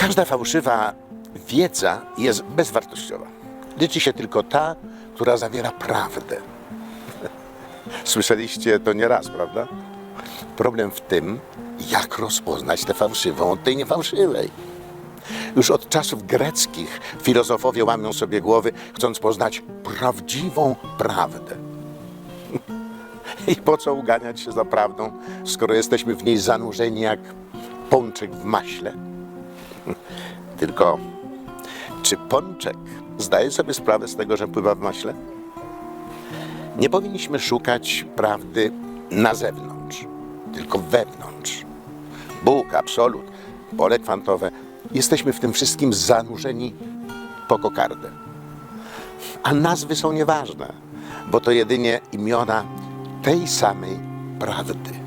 Każda fałszywa wiedza jest bezwartościowa. Liczy się tylko ta, która zawiera prawdę. Słyszeliście to nieraz, prawda? Problem w tym, jak rozpoznać tę fałszywą od tej niefałszywej. Już od czasów greckich filozofowie łamią sobie głowy, chcąc poznać prawdziwą prawdę. I po co uganiać się za prawdą, skoro jesteśmy w niej zanurzeni jak pączek w maśle? Tylko, czy pączek zdaje sobie sprawę z tego, że pływa w maśle? Nie powinniśmy szukać prawdy na zewnątrz, tylko wewnątrz. Bóg, absolut, pole kwantowe. Jesteśmy w tym wszystkim zanurzeni po kokardę. A nazwy są nieważne, bo to jedynie imiona tej samej prawdy.